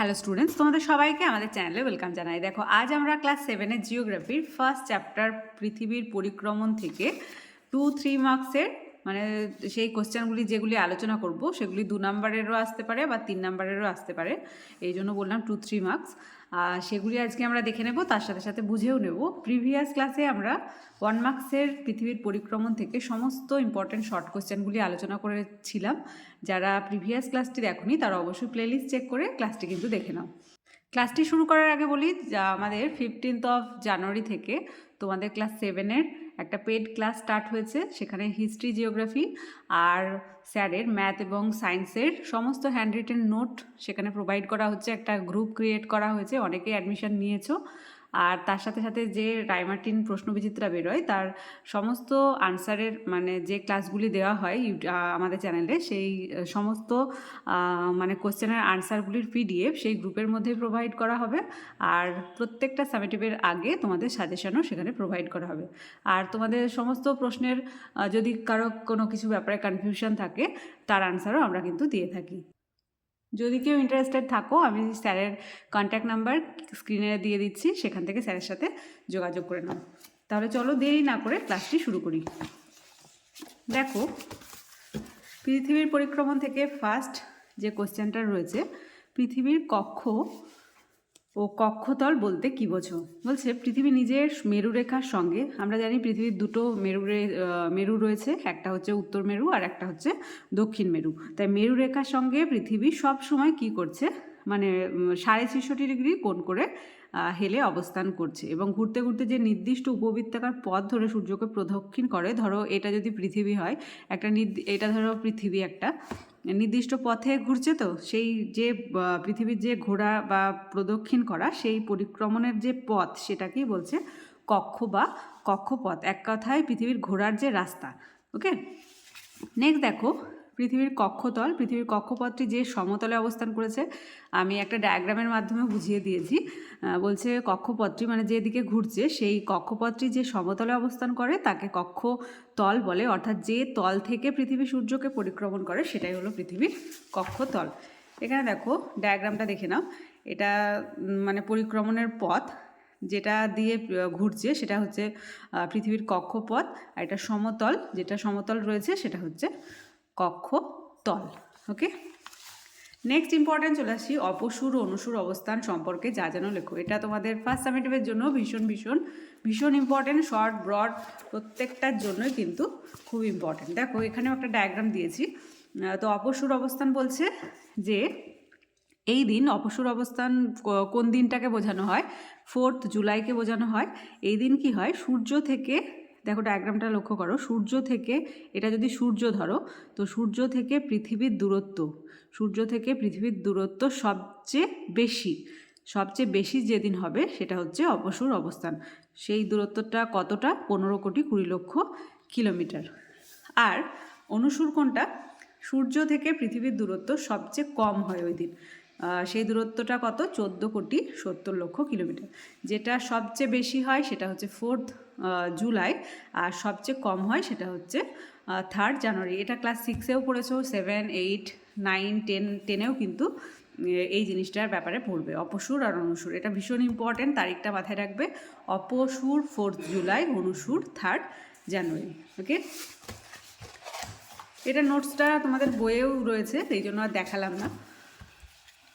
Hello students তোমাদের সবাইকে আমাদের চ্যানেলে ওয়েলকাম জানাই। দেখো, আজ আমরা ক্লাস সেভেনের জিওগ্রাফির ফার্স্ট চ্যাপ্টার পৃথিবীর পরিক্রমণ থেকে টু থ্রি মার্কসের মানে সেই কোশ্চেনগুলি যেগুলি আলোচনা করব, সেগুলি দু নাম্বারেরও আসতে পারে বা তিন নাম্বারেরও আসতে পারে। এই জন্য বললাম টু থ্রি মার্কস সেগুলি আজকে আমরা দেখে নেব, তার সাথে সাথে বুঝেও নেব। প্রিভিয়াস ক্লাসে আমরা ওয়ান মার্কসের পৃথিবীর পরিক্রমণ থেকে সমস্ত ইম্পর্টেন্ট শর্ট কোয়েশ্চেনগুলি আলোচনা করেছিলাম। যারা প্রিভিয়াস ক্লাসটি দেখনি, তারা অবশ্যই প্লেলিস্ট চেক করে ক্লাসটি কিন্তু দেখে নাও। ক্লাসটি শুরু করার আগে বলি আমাদের ফিফটিন্থ অফ জানুয়ারি থেকে তোমাদের ক্লাস সেভেনের একটা পেড ক্লাস স্টার্ট হয়েছে, সেখানে হিস্ট্রি, জিওগ্রাফি আর স্যারের ম্যাথ এবং সায়েন্সের সমস্ত হ্যান্ড রিটেন নোট সেখানে প্রোভাইড করা হচ্ছে, একটা গ্রুপ ক্রিয়েট করা হয়েছে, অনেকেই অ্যাডমিশন নিয়েছো। আর তার সাথে সাথে যে রাইমার্টিন প্রশ্নবিচিত্রা বেরোয়, তার সমস্ত আনসারের মানে যে ক্লাসগুলি দেওয়া হয় আমাদের চ্যানেলে, সেই সমস্ত মানে কোশ্চেনের আনসারগুলির পিডিএফ সেই গ্রুপের মধ্যে প্রোভাইড করা হবে। আর প্রত্যেকটা সামেটিভের আগে তোমাদের সাজেশনও সেখানে প্রোভাইড করা হবে। আর তোমাদের সমস্ত প্রশ্নের যদি কারও কোনো কিছু ব্যাপারে কনফিউশন থাকে, তার আনসারও আমরা কিন্তু দিয়ে থাকি। যদি কেউ ইন্টারেস্টেড থাকো, আমি স্যারের কন্ট্যাক্ট নাম্বার স্ক্রিনে দিয়ে দিচ্ছি, সেখান থেকে স্যারের সাথে যোগাযোগ করে নাও। তাহলে চলো দেরি না করে ক্লাসটি শুরু করি। দেখো, পৃথিবীর পরিক্রমণ থেকে ফার্স্ট যে কোশ্চেনটা রয়েছে, পৃথিবীর কক্ষ ও কক্ষতল বলতে কি বোঝো? বলছে, পৃথিবী নিজের মেরুরেখার সঙ্গে, আমরা জানি পৃথিবীর দুটো মেরু মেরু রয়েছে, একটা হচ্ছে উত্তর মেরু আর একটা হচ্ছে দক্ষিণ মেরু। তাই মেরুরেখার সঙ্গে পৃথিবী সব সময় কি করছে? মানে সাড়ে ছেষট্টি ডিগ্রি কোণ করে হেলে অবস্থান করছে এবং ঘুরতে ঘুরতে যে নির্দিষ্ট উপবৃত্তাকার পথ ধরে সূর্যকে প্রদক্ষিণ করে, ধরো এটা যদি পৃথিবী হয়, একটা এটা ধরো পৃথিবী একটা নির্দিষ্ট পথে ঘুরছে তো, সেই যে পৃথিবীর যে ঘোরা বা প্রদক্ষিণ করা, সেই পরিক্রমণের যে পথ সেটাকেই বলছে কক্ষ বা কক্ষপথ। এক কথায় পৃথিবীর ঘোরার যে রাস্তা, ওকে? নেক্সট দেখো পৃথিবীর কক্ষতল, পৃথিবীর কক্ষপথটি যে সমতলে অবস্থান করেছে, আমি একটা ডায়াগ্রামের মাধ্যমে বুঝিয়ে দিয়েছি। বলছে কক্ষপথটি মানে যেদিকে ঘুরছে, সেই কক্ষপথটি যে সমতলে অবস্থান করে, তাকে কক্ষতল বলে। অর্থাৎ যে তল থেকে পৃথিবী সূর্যকে পরিক্রমণ করে, সেটাই হলো পৃথিবীর কক্ষতল। এখানে দেখো ডায়াগ্রামটা দেখে নাও। এটা মানে পরিক্রমণের পথ, যেটা দিয়ে ঘুরছে, সেটা হচ্ছে পৃথিবীর কক্ষপথ, আর এটা সমতল, যেটা সমতল রয়েছে, সেটা হচ্ছে কক্ষতল ওকে নেক্সট ইম্পর্টেন্ট চলে আসি, অপসুর অনুসুর অবস্থান সম্পর্কে যা যেন লেখো। এটা তোমাদের ফার্স্ট সামেটিভের জন্য ভীষণ ভীষণ ভীষণ ইম্পর্টেন্ট শর্ট ব্রড প্রত্যেকটার জন্যই কিন্তু খুব ইম্পর্টেন্ট দেখো, এখানেও একটা ডায়াগ্রাম দিয়েছি। তো অপসুর অবস্থান বলছে যে, এই দিন অপসুর অবস্থান কোন দিনটাকে বোঝানো হয়? ফোর্থ জুলাইকে বোঝানো হয়। এই দিন কি হয়? সূর্য থেকে দেখো ডায়াগ্রামটা লক্ষ্য করো, সূর্য থেকে, এটা যদি সূর্য ধরো, তো সূর্য থেকে পৃথিবীর দূরত্ব, সূর্য থেকে পৃথিবীর দূরত্ব সবচেয়ে বেশি সবচেয়ে বেশি যেদিন হবে সেটা হচ্ছে অপসুর অবস্থান। সেই দূরত্বটা কতটা? পনেরো কোটি কুড়ি লক্ষ কিলোমিটার। আর অনুসুর কোনটা? সূর্য থেকে পৃথিবীর দূরত্ব সবচেয়ে কম হয় ওই দিন। সেই দূরত্বটা কত? চোদ্দ কোটি সত্তর লক্ষ কিলোমিটার। যেটা সবচেয়ে বেশি হয় সেটা হচ্ছে ফোর্থ জুলাই, আর সবচেয়ে কম হয় সেটা হচ্ছে থার্ড জানুয়ারি। এটা ক্লাস সিক্সেও পড়েছো সেভেন এইট নাইন টেন টেনেও কিন্তু এই জিনিসটার ব্যাপারে পড়বে। অপসুর আর অনুসুর। এটা ভীষণ ইম্পর্টেন্ট তারিখটা মাথায় রাখবে। অপসুর ফোর্থ জুলাই, অনুসুর থার্ড জানুয়ারি। ওকে এটা নোটসটা তোমাদের বইয়েও রয়েছে, সেই জন্য আর দেখালাম না।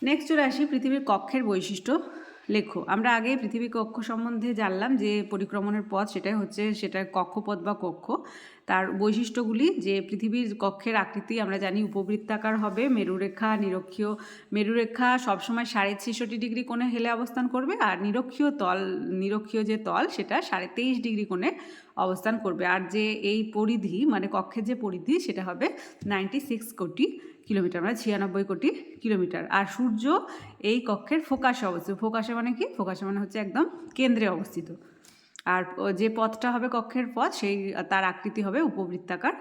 নেক্সট চলে আসি পৃথিবীর কক্ষের বৈশিষ্ট্য লেখো। আমরা আগে পৃথিবী কক্ষ সম্বন্ধে জানলাম যে পরিক্রমণের পথ সেটাই হচ্ছে সেটা কক্ষপথ বা কক্ষ। তার বৈশিষ্ট্যগুলি যে পৃথিবীর কক্ষের আকৃতি আমরা জানি উপবৃত্তাকার হবে, মেরুরেখা, নিরক্ষীয়। মেরুরেখা সবসময় সাড়ে ছেষট্টি ডিগ্রি কোণে হেলে অবস্থান করবে আর নিরক্ষীয় তল, নিরক্ষীয় যে তল সেটা সাড়ে তেইশ ডিগ্রি কোণে অবস্থান করবে। আর যে এই পরিধি মানে কক্ষের যে পরিধি সেটা হবে নাইনটি সিক্স কোটি কিলোমিটার মানে ছিয়ানব্বই কোটি কিলোমিটার। আর সূর্য এই কক্ষের ফোকাসে অবস্থিত। ফোকাসে মানে কি? ফোকাসে মানে হচ্ছে একদম কেন্দ্রে অবস্থিত। আর যে পথটা হবে কক্ষের পথ, সেই তার আকৃতি হবে উপবৃত্তাকার।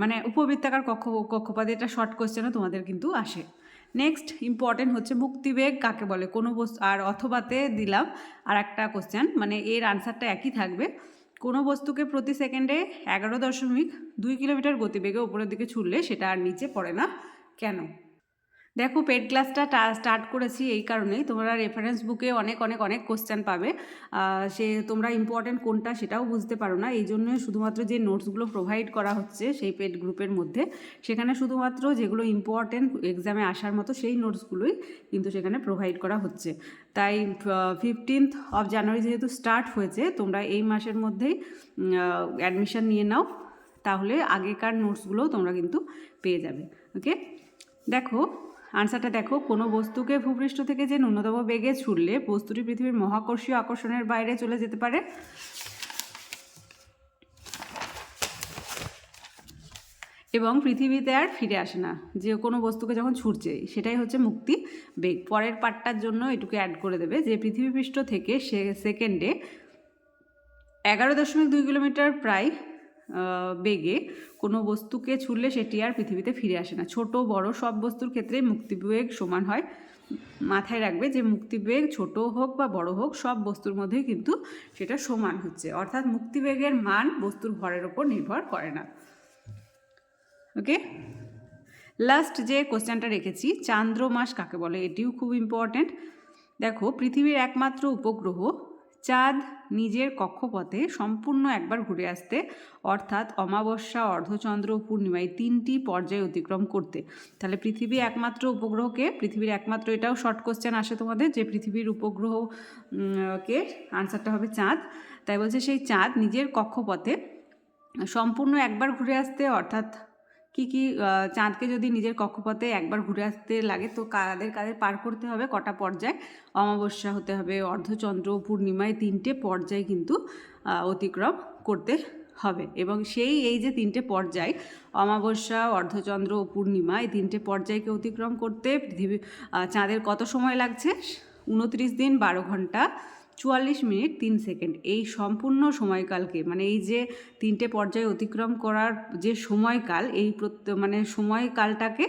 মানে উপবৃত্তাকার কক্ষ, কক্ষপথে এটা শর্ট কোশ্চেনও তোমাদের কিন্তু আসে। নেক্সট ইম্পর্টেন্ট হচ্ছে মুক্তিবেগ কাকে বলে? কোনো বস্তু, আর অথবাতে দিলাম আর একটা কোশ্চেন মানে এর আনসারটা একই থাকবে। কোনো বস্তুকে প্রতি সেকেন্ডে এগারো দশমিক দুই কিলোমিটার গতিবেগে উপরের দিকে ছুড়লে সেটা আর নিচে পড়ে না। কেন? দেখো পেড ক্লাসটা স্টার্ট করেছি এই কারণেই। তোমরা রেফারেন্স বুকে অনেক অনেক অনেক কোশ্চেন পাবে। সে তোমরা ইম্পর্টেন্ট কোনটা সেটাও বুঝতে পারো না। এই জন্য শুধুমাত্র যে নোটসগুলো প্রোভাইড করা হচ্ছে সেই পেড গ্রুপের মধ্যে, সেখানে শুধুমাত্র যেগুলো ইম্পর্টেন্ট এক্সামে আসার মতো সেই নোটসগুলোই কিন্তু সেখানে প্রোভাইড করা হচ্ছে। তাই ফিফটিন্থ অফ জানুয়ারি যেহেতু স্টার্ট হয়েছে, তোমরা এই মাসের মধ্যেই অ্যাডমিশন নিয়ে নাও। তাহলে আগেকার নোটসগুলোও তোমরা কিন্তু পেয়ে যাবে। ওকে দেখো আনসারটা দেখো, কোনো বস্তুকে ভূপৃষ্ঠ থেকে যে ন্যূনতম বেগে ছুড়লে বস্তুটি পৃথিবীর মহাকর্ষীয় আকর্ষণের বাইরে চলে যেতে পারে। এবং পৃথিবীতে আর ফিরে আসে না, যে কোনো বস্তুকে যখন ছুটছে সেটাই হচ্ছে মুক্তি বেগ। পরের পার্টটার জন্য এটুকু অ্যাড করে দেবে যে পৃথিবী পৃষ্ঠ থেকে সে সেকেন্ডে এগারো দশমিক দুই কিলোমিটার প্রায় বেগে কোনো বস্তুকে ছুড়লে সেটি আর পৃথিবীতে ফিরে আসে না। ছোট, বড় সব বস্তুর ক্ষেত্রে মুক্তিবেগ সমান হয়। মাথায় রাখবে যে মুক্তিবেগ ছোট হোক বা বড় হোক, সব বস্তুর মধ্যেই কিন্তু সেটা সমান হচ্ছে। অর্থাৎ মুক্তিবেগের মান বস্তুর ভরের ওপর নির্ভর করে না। ওকে? লাস্ট যে কোশ্চেনটা রেখেছি চান্দ্র মাস কাকে বলে? এটিও খুব ইম্পর্ট্যান্ট দেখো, পৃথিবীর একমাত্র উপগ্রহ চাঁদ নিজের কক্ষপথে সম্পূর্ণ একবার ঘুরে আসতে অর্থাৎ অমাবস্যা অর্ধচন্দ্র পূর্ণিমা এই তিনটি পর্যায়ে অতিক্রম করতে। তাহলে পৃথিবী একমাত্র উপগ্রহকে পৃথিবীর একমাত্র এটাও শর্ট কোশ্চেন আসে তোমাদের যে পৃথিবীর উপগ্রহ উম, কে? আনসারটা হবে চাঁদ। তাই বলছে সেই চাঁদ নিজের কক্ষপথে সম্পূর্ণ একবার ঘুরে আসতে অর্থাৎ কি কি চাঁদকে যদি নিজের কক্ষপথে একবার ঘুরে আসতে লাগে, তো কাদের কাদের পার করতে হবে? কটা পর্যায়? অমাবস্যা হতে হবে, অর্ধচন্দ্র, পূর্ণিমায় তিনটে পর্যায় কিন্তু অতিক্রম করতে হবে। এবং সেই, এই যে তিনটে পর্যায়, অমাবস্যা, অর্ধচন্দ্র ও পূর্ণিমা এই তিনটে পর্যায়কে অতিক্রম করতে পৃথিবী চাঁদের কত সময় লাগছে? উনত্রিশ দিন, বারো ঘণ্টা চুয়াল্লিশ মিনিট তিন সেকেন্ড। এই সম্পূর্ণ সময়কালকে মানে এই যে তিনটে পর্যায়ে অতিক্রম করার যে সময়কাল, এই মানে সময়কালটাকে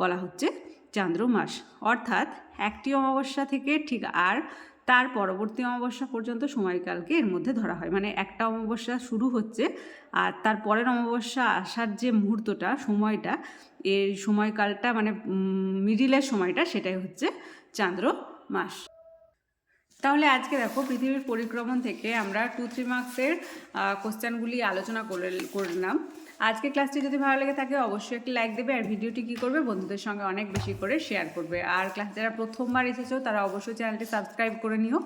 বলা হচ্ছে চান্দ্র মাস। অর্থাৎ একটি অমাবস্যা থেকে ঠিক আর তার পরবর্তী অমাবস্যা পর্যন্ত সময়কালকে এর মধ্যে ধরা হয়। মানে একটা অমাবস্যা শুরু হচ্ছে আর তার পরের অমাবস্যা আসার যে মুহূর্তটা, সময়টা, এর সময়কালটা মানে মিডিলের সময়টা, সেটাই হচ্ছে চান্দ্র মাস। তাহলে আজকে দেখো পৃথিবীর পরিক্রমণ থেকে আমরা টু থ্রি মার্কসের কোশ্চেনগুলি আলোচনা করে করলাম আজকে ক্লাসটি যদি ভালো লেগে থাকে, অবশ্যই একটি লাইক দেবে আর ভিডিওটি কী করবে বন্ধুদের সঙ্গে অনেক বেশি করে শেয়ার করবে। আর ক্লাস যারা প্রথমবার এসেছ, তারা অবশ্যই চ্যানেলটি সাবস্ক্রাইব করে নিও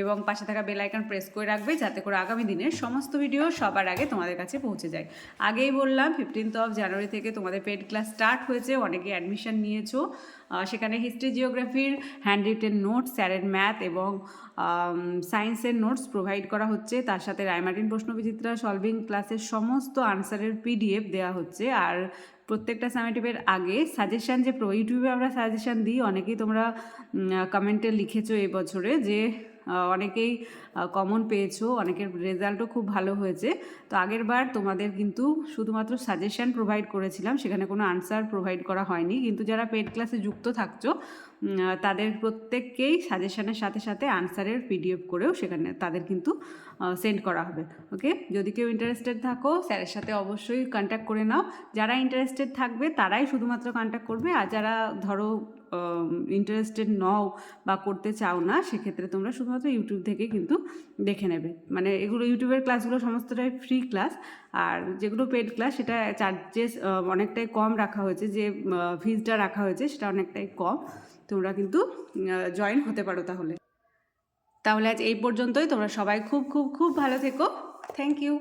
এবং পাশে থাকা বেল প্রেস করে রাখবে যাতে করে আগামী দিনের সমস্ত ভিডিও সবার আগে তোমাদের কাছে পৌঁছে যায়। আগেই বললাম ফিফটিন্থ অফ জানুয়ারি থেকে তোমাদের পেড ক্লাস স্টার্ট হয়েছে, অনেকে অ্যাডমিশন নিয়েছো। সেখানে হিস্ট্রি জিওগ্রাফির হ্যান্ড রিটেন নোটস স্যারের ম্যাথ এবং সায়েন্সের নোটস প্রোভাইড করা হচ্ছে। তার সাথে রায়মার্টিন প্রশ্নবিচিত্রা সলভিং ক্লাসের সমস্ত আনসারের পিডিএফ দেওয়া হচ্ছে। আর প্রত্যেকটা সামেটিভের আগে সাজেশান যে প্রো ইউটিউবে আমরা সাজেশান দিই, অনেকেই তোমরা কমেন্টে লিখেছো এই বছরে যে অনেকেই কমন পেয়েছ, অনেকের রেজাল্টও খুব ভালো হয়েছে। তো আগের বার তোমাদের কিন্তু শুধুমাত্র সাজেশান প্রোভাইড করেছিলাম, সেখানে কোনো আনসার প্রোভাইড করা হয়নি। কিন্তু যারা পেড ক্লাসে যুক্ত থাকছো তাদের প্রত্যেককেই সাজেশানের সাথে সাথে আনসারের পিডিএফ করেও সেখানে তাদের কিন্তু সেন্ড করা হবে ওকে যদি কেউ ইন্টারেস্টেড থাকো স্যারের সাথে অবশ্যই কন্ট্যাক্ট করে নাও। যারা ইন্টারেস্টেড থাকবে, তারাই শুধুমাত্র কন্ট্যাক্ট করবে। আর যারা ধরো ইন্টারেস্টেড নও বা করতে চাও না, সেক্ষেত্রে তোমরা শুধুমাত্র ইউটিউব থেকে কিন্তু দেখে নেবে। মানে এগুলো ইউটিউবের ক্লাসগুলো সমস্তটাই ফ্রি ক্লাস আর যেগুলো পেড ক্লাস সেটা চার্জেস অনেকটাই কম রাখা হয়েছে, যে ফিজটা রাখা হয়েছে সেটা অনেকটাই কম। তোমরা কিন্তু জয়েন হতে পারো তাহলে। তাহলে আজ এই পর্যন্তই, তোমরা সবাই খুব খুব খুব ভালো থেকো। Thank you